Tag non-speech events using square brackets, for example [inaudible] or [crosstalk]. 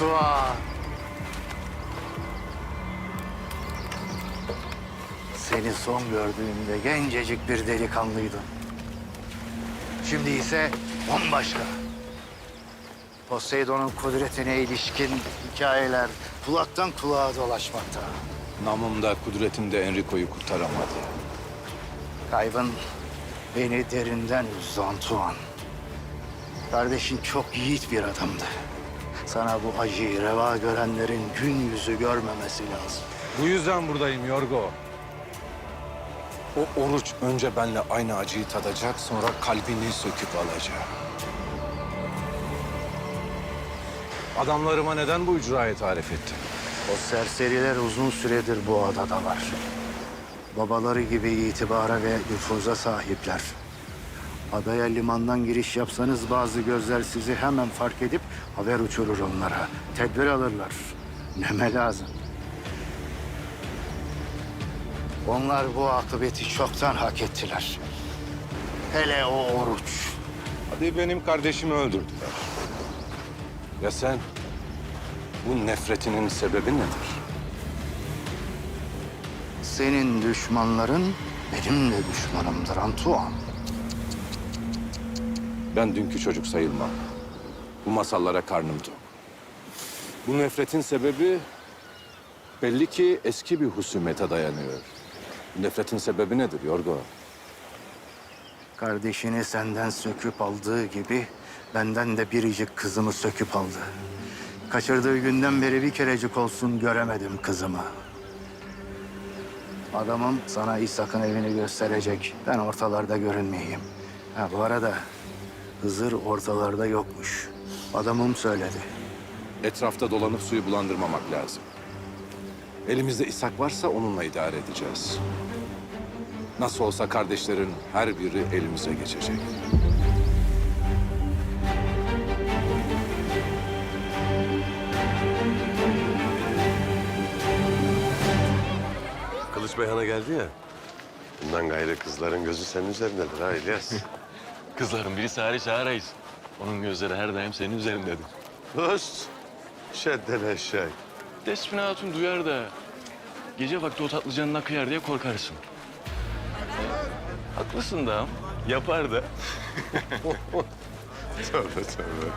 Antoine. Seni son gördüğümde gencecik bir delikanlıydın. Şimdi ise bambaşka. Poseidon'un kudretine ilişkin hikayeler kulaktan kulağa dolaşmakta. Namımda, kudretimde Enrico'yu kurtaramadı. Kaybın beni derinden üzdü Antoine. Kardeşin çok yiğit bir adamdı. Sana bu acıyı reva görenlerin gün yüzü görmemesi lazım. Bu yüzden buradayım Yorgo. O oruç önce benle aynı acıyı tadacak, sonra kalbini söküp alacak. Adamlarıma neden bu icrayı tarif ettin? O serseriler uzun süredir bu adadalar. Babaları gibi itibara ve nüfuza sahipler. Adaya limandan giriş yapsanız bazı gözler sizi hemen fark edip haber uçurur onlara. Tedbir alırlar. Neme lazım. Onlar bu akıbeti çoktan hak ettiler. Hele o oruç. Hadi benim kardeşimi öldürdüler. Ya sen? Bu nefretinin sebebi nedir? Senin düşmanların benim de düşmanımdır Antoine. Ben dünkü çocuk sayılmam. Bu masallara karnım tok. Bu nefretin sebebi belli ki eski bir husumete dayanıyor. Nefretin sebebi nedir Yorgo? Kardeşini senden söküp aldığı gibi benden de biricik kızımı söküp aldı. Kaçırdığı günden beri bir kerecik olsun göremedim kızımı. Adamım sana İshak'ın evini gösterecek. Ben ortalarda görünmeyeyim. Ha bu arada Hızır ortalarda yokmuş. Adamım söyledi. Etrafta dolanıp suyu bulandırmamak lazım. Elimizde İshak varsa onunla idare edeceğiz. Nasıl olsa kardeşlerin her biri elimize geçecek. Kılıç Beyhan'a geldi ya. Bundan gayrı kızların gözü senin üzerindedir ha İlyas. Kızların birisi hariç hariç. Onun gözleri her daim senin üzerindedir. Dost. Şedden eşek. Despina Hatun duyar da gece vakti o tatlı canına kıyar diye korkarsın. Haklısın da yapar da. [laughs] Tövbe tövbe.